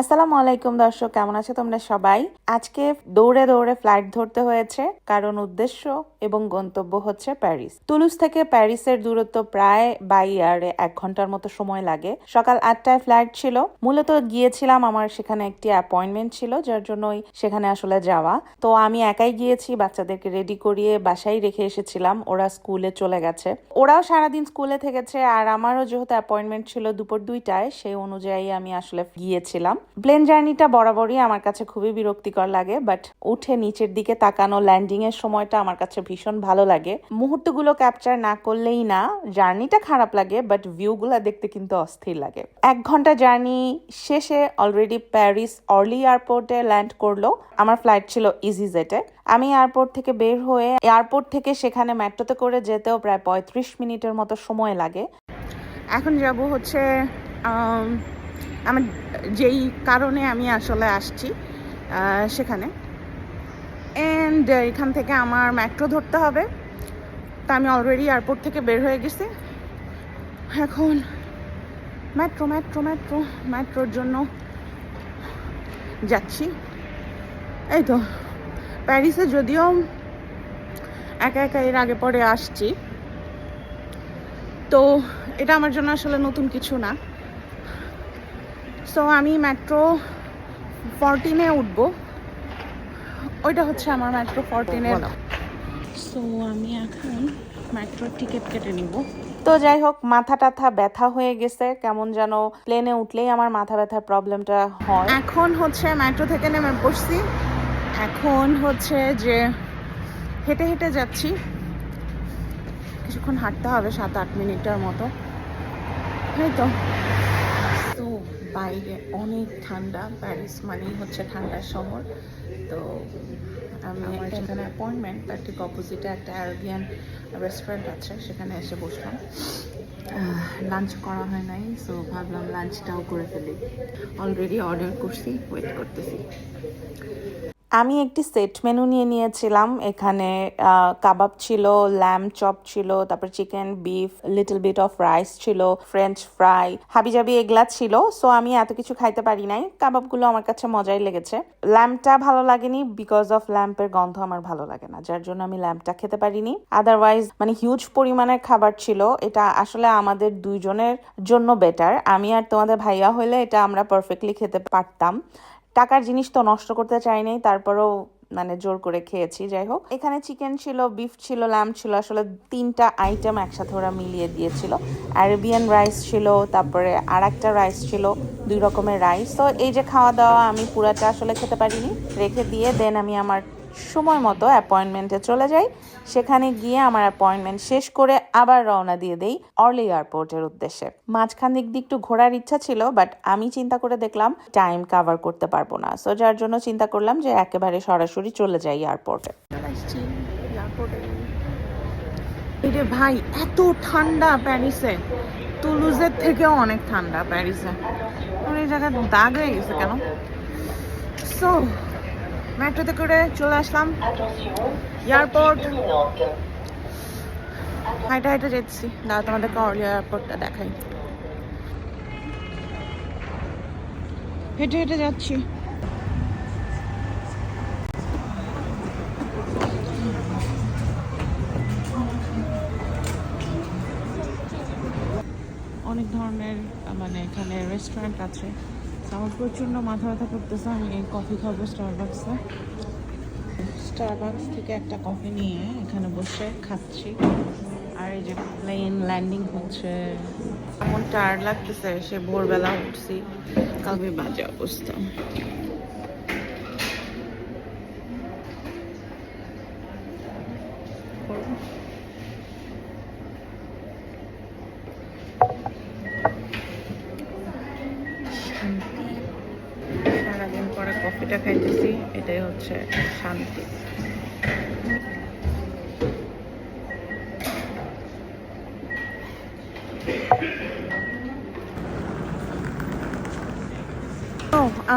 আসসালামু আলাইকুম দর্শক, কেমন আছো তোমরা সবাই? আজকে দৌড়ে দৌড়ে ফ্লাইট ধরতে হয়েছে, কারণ উদ্দেশ্য এবং গন্তব্য হচ্ছে প্যারিস। তুলুস থেকে প্যারিসের দূরত্ব প্রায় বাই এয়ারে এক ঘণ্টার মতো সময় লাগে। সকাল আটটায় ফ্লাইট ছিল। মূলত গিয়েছিলাম আমার সেখানে একটি অ্যাপয়েন্টমেন্ট ছিল, যার জন্যই সেখানে আসলে যাওয়া। তো আমি একাই গিয়েছি, বাচ্চাদেরকে রেডি করিয়ে বাসায় রেখে এসেছিলাম। ওরা স্কুলে চলে গেছে। ওরাও সারাদিন স্কুলে থেকেছে, আর আমারও যেহেতু অ্যাপয়েন্টমেন্ট ছিল দুপুর দুইটায়, সেই অনুযায়ী আমি আসলে গিয়েছিলাম। প্লেন জার্নিটা বরাবরই আমার কাছে খুবই বিরক্তিকর লাগে বাট উঠে নিচের দিকে তাকানো ল্যান্ডিং এর সময়টা আমার কাছে ভীষণ ভালো লাগে। মুহূর্তগুলো ক্যাপচার না করলেই না জার্নিটা খারাপ লাগে বাট ভিউগুলো দেখতে কিন্তু অস্থির লাগে। এক ঘণ্টা জার্নি শেষে অলরেডি প্যারিস অর্লি এয়ারপোর্টে ল্যান্ড করল। আমার ফ্লাইট ছিল ইজি জেটে আমি এয়ারপোর্ট থেকে বের হয়ে এয়ারপোর্ট থেকে সেখানে মেট্রোতে করে যেতেও প্রায় পঁয়ত্রিশ মিনিটের মতো সময় লাগে। এখন যাব হচ্ছে আম, আমার যেই কারণে আমি আসলে আসছি সেখানে। অ্যান্ড এখান থেকে আমার মেট্রো ধরতে হবে। তা আমি অলরেডি এয়ারপোর্ট থেকে বের হয়ে গেছি। এখন মেট্রো মেট্রো মেট্রো মেট্রোর জন্য যাচ্ছি। এই তো প্যারিসে যদিও একা একা এর আগে পরে আসছি, তো এটা আমার জন্য আসলে নতুন কিছু না। সো আমি মেট্রো ফরটিনে উঠব। ওইটা হচ্ছে আমার মেট্রো ফরটিনের সো আমি এখন মেট্রোর টিকিট কেটে নিব। তো যাই হোক মাথা টাথা ব্যথা হয়ে গেছে। কেমন যেন প্লেনে উঠলেই আমার মাথা ব্যথার প্রবলেমটা হয়। এখন হচ্ছে মেট্রো থেকে নেমে বসছি এখন হচ্ছে যে হেঁটে হেঁটে যাচ্ছি। কিছুক্ষণ হাঁটতে হবে সাত আট মিনিটের মতো। এই তো তো। বাইরে অনেক ঠান্ডা প্যারিস মানেই হচ্ছে ঠান্ডার শহর। তো আমি আমার যেখানে অ্যাপয়েন্টমেন্ট তার ঠিক অপোজিটে একটা অ্যারোবিয়ান রেস্টুরেন্ট আছে সেখানে এসে বসলাম। লাঞ্চ করা হয় নাই সো ভাবলাম লাঞ্চটাও করে ফেলি। অলরেডি অর্ডার করছি ওয়েট করতেছি। আমি একটি সেট মেনু নিয়ে নিয়েছিলাম। এখানে কাবাব ছিল ল্যাম চপ ছিল, তারপর chicken beef little bit of rice ছিল ফ্রেঞ্চ ফ্রাই হাবিজাবি এগুলা ছিল। সো আমি এত কিছু খাইতে পারি নাই। কাবাবগুলো আমার কাছে মজাই লেগেছে। ল্যাম্পটা ভালো লাগেনি বিকজ অফ ল্যাম্পের গন্ধ আমার ভালো লাগে না, যার জন্য আমি ল্যাম্পটা খেতে পারিনি। আদারওয়াইজ মানে হিউজ পরিমাণের খাবার ছিল। এটা আসলে আমাদের দুইজনের জন্য বেটার আমি আর তোমাদের ভাইয়া হলে এটা আমরা পারফেক্টলি খেতে পারতাম। টাকার জিনিস তো নষ্ট করতে চাই নাই, তারপরেও মানে জোর করে খেয়েছি, যাই হোক। এখানে চিকেন ছিল বিফ ছিল ল্যাম ছিল, আসলে তিনটা আইটেম একসাথে ওরা মিলিয়ে দিয়েছিল। অ্যারেবিয়ান রাইস ছিল, তারপরে আর একটা রাইস ছিল, দুই রকমের রাইস তো এই যে খাওয়া দাওয়া আমি পুরাটা আসলে খেতে পারিনি, রেখে দিয়ে দেন আমি আমার সময় মতো অ্যাপয়েন্টমেন্টে চলে যাই। সেখানে গিয়ে আমার অ্যাপয়েন্টমেন্ট শেষ করে আবার রওনা দিয়ে দেই অর্লি এয়ারপোর্টের উদ্দেশ্যে। মাঝখান দিক দিয়ে একটু ঘোরার ইচ্ছা ছিল বাট আমি চিন্তা করে দেখলাম টাইম কাভার করতে পারব না। সো যার জন্য চিন্তা করলাম যে একেবারে সরাসরি চলে যাই এয়ারপোর্টে। রে ভাই, এত ঠান্ডা প্যারিসে। তুলুজের থেকেও অনেক ঠান্ডা প্যারিসে। আমার এই জায়গায় দাগ হয়ে গেছে কেন? সো মেট্রোতে করে চলে আসলাম। এয়ারপোর্ট হাইটে হাইটে যাচ্ছি দাদা তোমাদেরকে অর্লি এয়ারপোর্টটা দেখাই। হেঁটে হেঁটে যাচ্ছি। অনেক ধরনের মানে এখানে রেস্টুরেন্ট আছে। আমার প্রচণ্ড মাথা ব্যথা করতেছে, আমি এই কফি খাব স্টারবাক্সে স্টারবাক্স থেকে একটা কফি নিয়ে এখানে বসে খাচ্ছি। আর এই যে প্লেন ল্যান্ডিং হচ্ছে। এমন টায়ার লাগতেছে, সে ভোরবেলা উঠছি। কালকে বাজে অবস্থা শান্তি সারাদিন পরে খাইতেছি এটাই হচ্ছে শান্তি।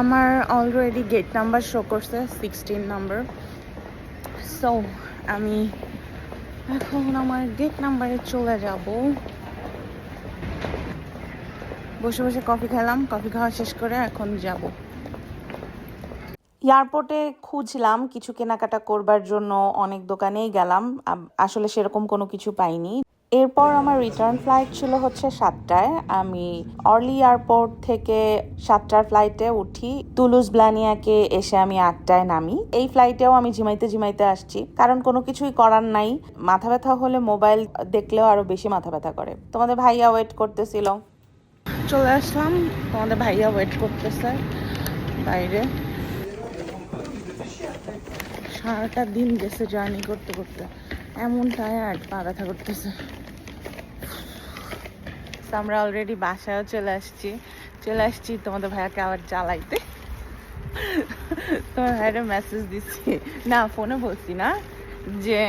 আমার অলরেডি গেট নাম্বার শো করছে সিক্সটিন নাম্বার সো আমি এখন আমার গেট নাম্বারে চলে যাব। বসে বসে কফি খেলাম কফি খাওয়া শেষ করে এখন যাব। এয়ারপোর্টে খুঁজলাম কিছু কেনাকাটা করবার জন্য, অনেক দোকানেই গেলাম। আসলে সেরকম কোনো কিছু পাইনি। এরপর আমার রিটার্ন ফ্লাইট ছিল হচ্ছে সাতটায়। আমি অর্লি এয়ারপোর্ট থেকে সাতটার ফ্লাইটে উঠি। তুলুস ব্লানিয়াকে এসে আমি আটটায় নামি। এই ফ্লাইটেও আমি ঝিমাইতে ঝিমাইতে আসছি। কারণ কোনো কিছুই করার নাই। মাথা ব্যথা হলে মোবাইল দেখলেও আরও বেশি মাথা ব্যথা করে। তোমাদের ভাইয়া ওয়েট করতেছিল। চলে আসলাম। তোমাদের ভাইয়া ওয়েট করতেছে বাইরে। সারাটা দিন গেছে জার্নি করতে করতে। এমন টায়ার্ড পা ব্যথা করতেছে আমরা অলরেডি বাসায়ও চলে আসছি। চলে আসছি তোমাদের ভাইয়াকে আবার জ্বালাইতে। তোমার ভাইয়ের মেসেজ দিচ্ছি। না ফোনে বলছি না যে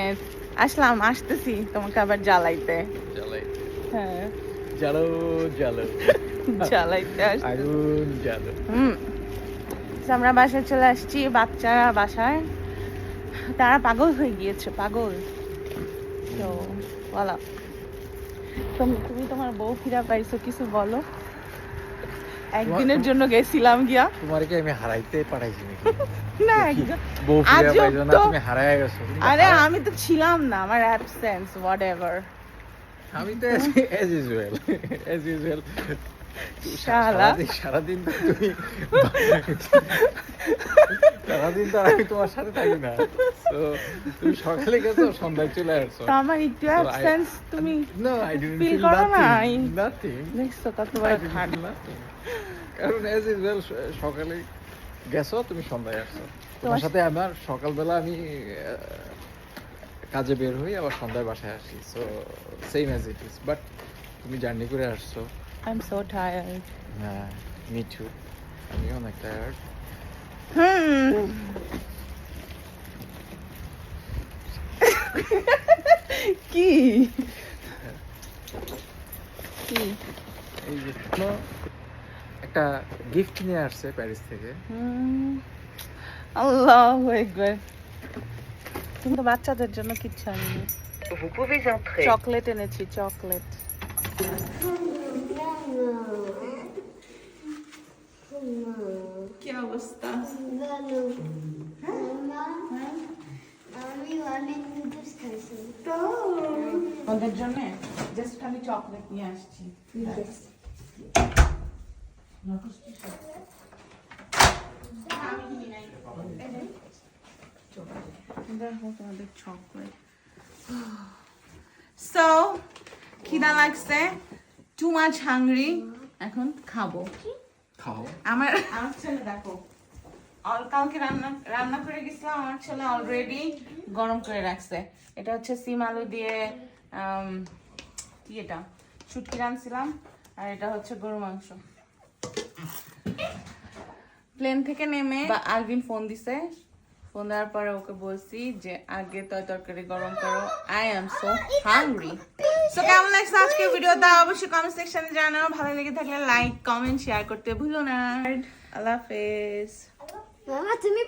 আসলাম আসতেছি তোমাকে আবার জ্বালাইতে। জ্বালাই হ্যাঁ। জ্বালো জ্বালো। জ্বালাইতে আগুন জ্বালো। হুম। আমরা বাসায় চলে আসছি বাচ্চারা বাসায়। তারা পাগল হয়ে গিয়েছে পাগল। তো বলো। তুমি তুমি তোমার বউ ফিরা পাইছো কিছু বলো। একদিনের জন্য গেছিলাম গিয়া। তোমার কি আমি হারাইতে পাঠাইছি নাকি? না? একদম বউ ফিরে পাইছো না তো। তুমি হারায় গেছো। আরে আমি তো ছিলাম না আমার অ্যাবসেন্স হোয়াট এভার আমি তো অ্যাজ ইউজুয়াল অ্যাজ ইউজুয়াল সারাদিন তো তুমি সারাদিন তো আমি তোমার সাথে থাকি না। তো তুমি সকালে গেছো সন্ধ্যায় চলে আসছো। তো আমার একটু অ্যাবসেন্স তুমি নো আই ডিডন্ট ফিল করো না? নাথিং I- নাথিং দেখছ কত বড় খাট। কারণ অ্যাজ ইউজুয়াল সকালে গেছো তুমি সন্ধ্যায় আসছো। তোমার সাথে আমার সকালবেলা আমি কাজে বের হই আবার সন্ধ্যায় বাসায় আসি। So same as it is but তুমি জার্নি করে আসছো। আই এম সো টায়ার্ড হ্যাঁ মি টু আমি অনেক টায়ার্ড কি? কি? এই যে একটা গিফট নিয়ে আসছে প্যারিস থেকে। হুম, আল্লাহ একবার তুমি তো বাচ্চাদের জন্য কিচ্ছু আনিনি চকলেট এনেছি চকলেট। কি অবস্থা? আমি ওদের জন্য জাস্ট খালি চকলেট নিয়ে আসছি। দেখো তোমাদের চকলেট সো খিদা লাগছে টু মাছ হাংরি এখন খাব। খাও। আমার আমার ছেলে দেখো অল কালকে রান্না রান্না করে গেছিলাম আমার ছেলে অলরেডি গরম করে রাখছে। এটা হচ্ছে সিম আলু দিয়ে কি এটা? শুটকি রানছিলাম আর এটা হচ্ছে গরু মাংস। প্লেন থেকে নেমে বা আলভিন ফোন দিছে ফোন দেওয়ার পরে ওকে বলছি যে, আগে তয় তরকারি গরম করো। I am so hungry so কেমন লাগছে আজকে ভিডিওটা? অবশ্যই কমেন্ট সেকশনে জানাও। ভালো লেগে থাকলে লাইক কমেন্ট শেয়ার করতে ভুলো না। আল্লাহ হাফেজ। তুমি